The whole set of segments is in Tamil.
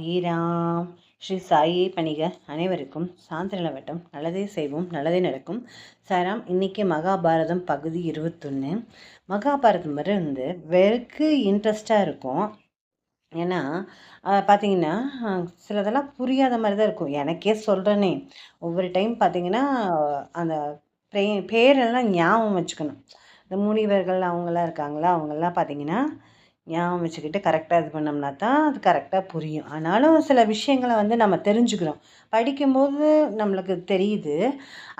சாயிராம். ஸ்ரீ சாயை பணிக அனைவருக்கும் சாந்திரல வட்டம் நல்லதே செய்வோம் நல்லதே நடக்கும். சாராம் இன்றைக்கி மகாபாரதம் பகுதி இருபத்தொன்று மகாபாரதம் வரை வந்து வெறுக்கு இன்ட்ரெஸ்டாக இருக்கும். ஏன்னா பார்த்தீங்கன்னா சிலதெல்லாம் புரியாத மாதிரி தான் இருக்கும். எனக்கே சொல்கிறேனே ஒவ்வொரு டைம் பார்த்தீங்கன்னா அந்த பே பேரெல்லாம் ஞாபகம் வச்சுக்கணும். இந்த முனிவர்கள் அவங்களாம் இருக்காங்களா? அவங்கெல்லாம் பார்த்தீங்கன்னா ஞாபகம் வச்சுக்கிட்டு கரெக்டாக இது பண்ணோம்னா தான் அது கரெக்டாக புரியும். ஆனாலும் சில விஷயங்களை வந்து நம்ம தெரிஞ்சுக்கிறோம். படிக்கும்போது நம்மளுக்கு தெரியுது.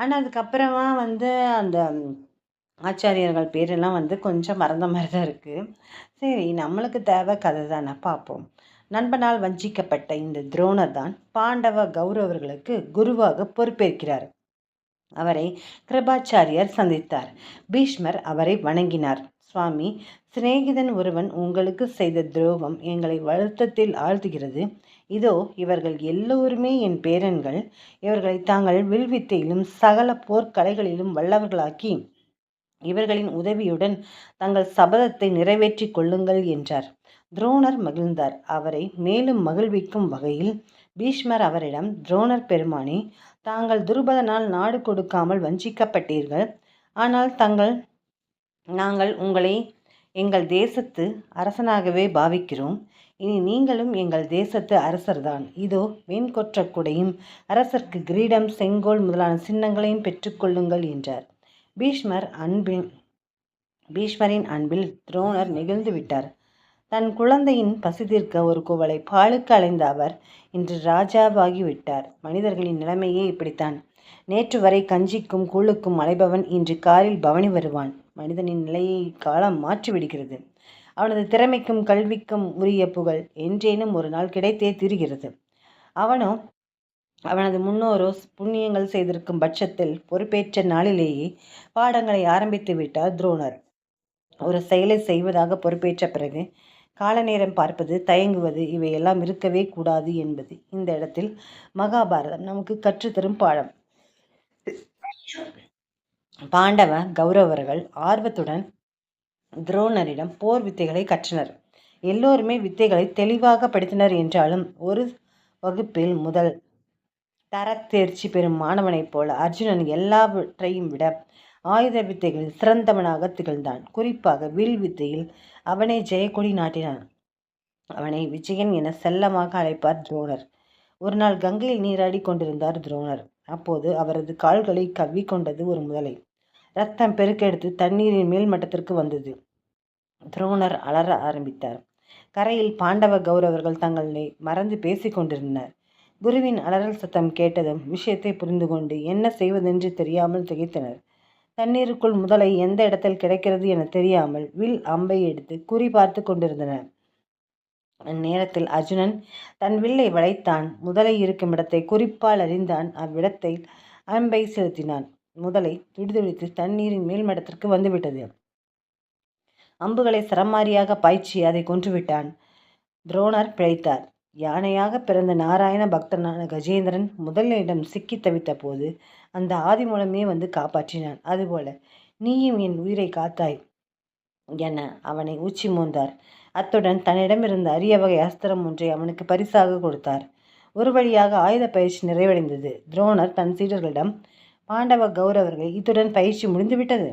ஆனால் அதுக்கப்புறமா வந்து அந்த ஆச்சாரியர்கள் பேரெல்லாம் வந்து கொஞ்சம் மறந்த மாதிரி தான் இருக்குது சரி நம்மளுக்கு தேவை கதை தானே பார்ப்போம். நண்பனால் வஞ்சிக்கப்பட்ட இந்த துரோணர் தான் பாண்டவ கௌரவர்களுக்கு குருவாக பொறுப்பேற்கிறார். அவரை கிருபாச்சாரியர் சந்தித்தார். பீஷ்மர் அவரை வணங்கினார். சுவாமி சிநேகிதன் ஒருவன் உங்களுக்கு செய்த துரோகம் எங்களை வருத்தத்தில் ஆழ்த்துகிறது. இதோ இவர்கள் எல்லோருமே என் பேரன்கள். இவர்களை தாங்கள் வில்வித்தையிலும் சகல போர்க்கலைகளிலும் வல்லவர்களாக்கி இவர்களின் உதவியுடன் தங்கள் சபதத்தை நிறைவேற்றி கொள்ளுங்கள் என்றார். துரோணர் மகிழ்ந்தார். அவரை மேலும் மகிழ்விக்கும் வகையில் பீஷ்மர் அவரிடம் துரோணர் பெருமானே தாங்கள் துருபதனால் நாடு கொடுக்காமல் வஞ்சிக்கப்பட்டீர்கள். ஆனால் தங்கள் நாங்கள் உங்களை எங்கள் தேசத்து அரசனாகவே பாவிக்கிறோம். இனி நீங்களும் எங்கள் தேசத்து அரசர்தான். இதோ வெண்கொற்ற குடையும் அரசர்க்கு கிரீடம் செங்கோல் முதலான சின்னங்களையும் பெற்றுக்கொள்ளுங்கள் என்றார். பீஷ்மர் அன்பின் பீஷ்மரின் அன்பில் துரோணர் நெகிழ்ந்து விட்டார். தன் குழந்தையின் பசிதீர்க்க ஒரு குவளை பாலுக்கு அலைந்த அவர் இன்று ராஜாவாகிவிட்டார். மனிதர்களின் நிலைமையே இப்படித்தான். நேற்று வரை கஞ்சிக்கும் கூழுக்கும் அலைபவன் இன்று காரில் பவனி வருவான். மனிதனின் நிலையை காலம் மாற்றிவிடுகிறது. அவனது திறமைக்கும் கல்விக்கும் உரிய புகழ் என்றேனும் ஒரு நாள் கிடைத்தே தீருகிறது. அவனோ அவனது முன்னோரோ புண்ணியங்கள் செய்திருக்கும் பட்சத்தில் பொறுப்பேற்ற நாளிலேயே பாடங்களை ஆரம்பித்து விட்டார் துரோணர். ஒரு செயலை செய்வதாக பொறுப்பேற்ற பிறகு கால நேரம் பார்ப்பது தயங்குவது இவையெல்லாம் இருக்கவே கூடாது என்பது. இந்த இடத்தில் மகாபாரதம் நமக்கு கற்றுத்தரும் பாடம். பாண்டவ கௌரவர்கள் ஆர்வத்துடன் துரோணரிடம் போர் வித்தைகளை கற்றனர். எல்லோருமே வித்தைகளை தெளிவாக படித்தனர் என்றாலும் ஒரு வகுப்பில் முதல் தர தேர்ச்சி பெறும் மாணவனைப் போல அர்ஜுனன் எல்லாவற்றையும் விட ஆயுத வித்தைகளில் சிறந்தவனாக திகழ்ந்தான். குறிப்பாக வில் வித்தையில் அவனை ஜெயக்கொடி நாட்டினான். அவனை விஜயன் என செல்லமாக அழைப்பார் துரோணர். ஒரு நாள் கங்கையில் நீராடி கொண்டிருந்தார் துரோணர். அப்போது அவரது கால்களை கவ்வி கொண்டது ஒரு முதலை. ரத்தம் பெருக்கெடுத்து தண்ணீரின் மேல் மட்டத்திற்கு வந்தது. துரோணர் அலற ஆரம்பித்தார். கரையில் பாண்டவ கௌரவர்கள் தங்களை மறந்து பேசிக் கொண்டிருந்தனர். குருவின் அலறல் சத்தம் கேட்டதும் விஷயத்தை புரிந்து கொண்டு என்ன செய்வதென்று தெரியாமல் திகைத்தனர். தண்ணீருக்குள் முதலை எந்த இடத்தில் கிடைக்கிறது என தெரியாமல் வில் அம்பை எடுத்து குறி பார்த்து கொண்டிருந்தன அந்நேரத்தில் அர்ஜுனன் தன் வில்லை வளைத்தான். முதலை இருக்கும் இடத்தை குறிப்பால் அறிந்தான். அவ்விடத்தை அம்பை செலுத்தினான். முதலை துடிதுடித்து தண்ணீரின் மேல்மடத்திற்கு வந்துவிட்டது. அம்புகளை சரமாரியாக பாய்ச்சி அதை கொன்றுவிட்டான். துரோணர் பிழைத்தார். யானையாக பிறந்த நாராயண பக்தனான கஜேந்திரன் முதலிடம் சிக்கி தவித்த போது அந்த ஆதி மூலமே வந்து காப்பாற்றினான். அதுபோல நீயும் என் உயிரை காத்தாய் என அவனை ஊச்சி மூந்தார். அத்துடன் தன்னிடமிருந்த அரிய வகை அஸ்திரம் ஒன்றை அவனுக்கு பரிசாக கொடுத்தார். ஒரு வழியாக ஆயுத பயிற்சி நிறைவடைந்தது. துரோணர் தன் சீடர்களிடம் பாண்டவ கௌரவர்கள் இத்துடன் பயிற்சி முடிந்துவிட்டது.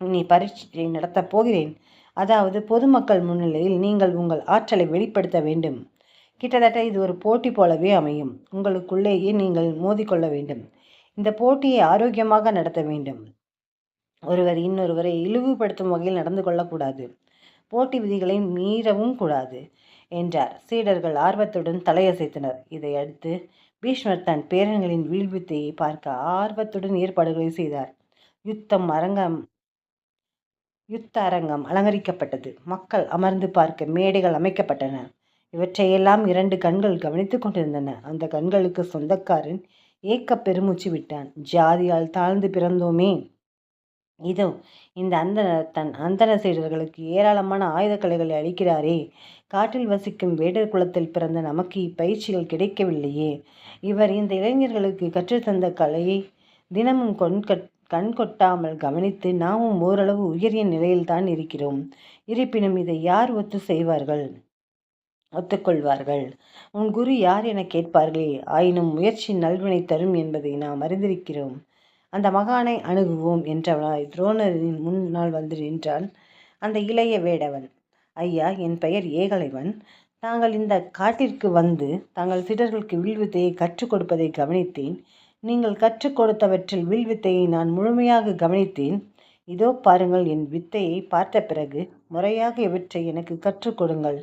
நீ பரீட்சை நடத்தப் போகிறேன். அதாவது பொதுமக்கள் முன்னிலையில் நீங்கள் உங்கள் ஆற்றலை வெளிப்படுத்த வேண்டும். கிட்டத்தட்ட இது ஒரு போட்டி போலவே அமையும். உங்களுக்குள்ளேயே நீங்கள் மோதிக்கொள்ள வேண்டும். இந்த போட்டியை ஆரோக்கியமாக நடத்த வேண்டும். ஒருவர் இன்னொருவரை இழிவுபடுத்தும் வகையில் நடந்து கொள்ளக்கூடாது. போட்டி விதிகளை மீறவும் கூடாது என்றார். சீடர்கள் ஆர்வத்துடன் தலையசைத்தனர். இதையடுத்து பீஷ்மர் தன் பேரன்களின் வீழ்வித்தையை பார்க்க ஆர்வத்துடன் ஏற்பாடுகளை செய்தார். யுத்தம் அரங்கம் யுத்த அரங்கம் அலங்கரிக்கப்பட்டது. மக்கள் அமர்ந்து பார்க்க மேடைகள் அமைக்கப்பட்டன. இவற்றையெல்லாம் இரண்டு கண்கள் கவனித்துக் கொண்டிருந்தன. அந்த கண்களுக்கு சொந்தக்காரன் ஏக்க பெருமூச்சு விட்டான். ஜாதியால் தாழ்ந்து பிறந்தோமே. இதோ இந்த அந்தன தன் அந்தன சீடர்களுக்கு ஏராளமான ஆயுத கலைகளை அளிக்கிறாரே. காட்டில் வசிக்கும் வேடர் குலத்தில் பிறந்த நமக்கு இப்பயிற்சிகள் கிடைக்கவில்லையே. இவர் இந்த இளைஞர்களுக்கு கற்றுத்தந்த கலையை தினமும் கொண்கட் கண் கொட்டாமல் கவனித்து நாமும் ஓரளவு உயரிய நிலையில்தான் இருக்கிறோம். இருப்பினும் இதை யார் ஒத்து செய்வார்கள்? ஒத்துக்கொள்வார்கள். உன் குரு யார் என கேட்பார்களே? ஆயினும் முயற்சி நல்வினை தரும் என்பதை நாம் அறிந்திருக்கிறோம். அந்த மகானை அணுகுவோம் என்றவனாய் துரோணரின் முன்னால் வந்து நின்றான் அந்த இளைய வேடவன் ஐயா என் பெயர் ஏகலைவன். தாங்கள் இந்த காட்டிற்கு வந்து தாங்கள் சிடர்களுக்கு வில்வித்தையை கற்றுக் கொடுப்பதை கவனித்தேன். நீங்கள் கற்றுக் கொடுத்தவற்றில் வில்வித்தையை நான் முழுமையாக கவனித்தேன். இதோ பாருங்கள் என் வித்தையை பார்த்த பிறகு முறையாக இவற்றை எனக்கு கற்றுக் கொடுங்கள்.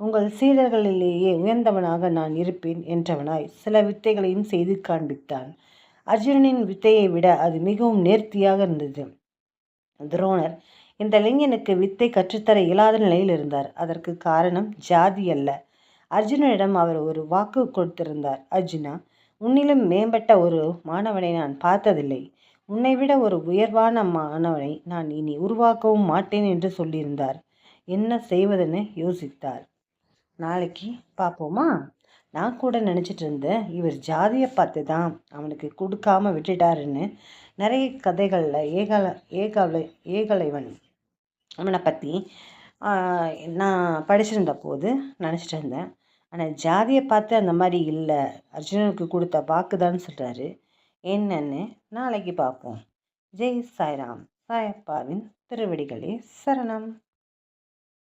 உங்கள் சீடர்களிலேயே உயர்ந்தவனாக நான் இருப்பேன் என்றவனாய் சில வித்தைகளையும் செய்து காண்பித்தான். அர்ஜுனனின் வித்தையை விட அது மிகவும் நேர்த்தியாக இருந்தது. துரோணர் இந்த லிங்கனுக்கு வித்தை கற்றுத்தர இயலாத நிலையில் இருந்தார். அதற்கு காரணம் ஜாதி அல்ல. அர்ஜுனனிடம் அவர் ஒரு வாக்கு கொடுத்திருந்தார். அர்ஜுனா உன்னிலும் மேம்பட்ட ஒரு மாணவனை நான் பார்த்ததில்லை. உன்னை விட ஒரு உயர்வான மாணவனை நான் இனி உருவாக்கவும் மாட்டேன் என்று சொல்லியிருந்தார். என்ன செய்வதுன்னு யோசித்தார். நாளைக்கு பார்ப்போமா நான் கூட நினச்சிட்டு இருந்தேன் இவர் ஜாதியை பார்த்து தான் அவனுக்கு கொடுக்காம விட்டுட்டாருன்னு. நிறைய கதைகளில் ஏகல ஏகலை ஏகலைவன் அவனை பற்றி நான் படிச்சிருந்த போது நினச்சிட்டு இருந்தேன். ஆனால் ஜாதியை பார்த்து அந்த மாதிரி இல்லை அர்ஜுனனுக்கு கொடுத்த வாக்குதான்னு சொல்கிறாரு என்னன்னு நாளைக்கு பார்ப்போம் ஜெய் சாய்ராம் சாயப்பாவின் திருவடிகளே சரணம்.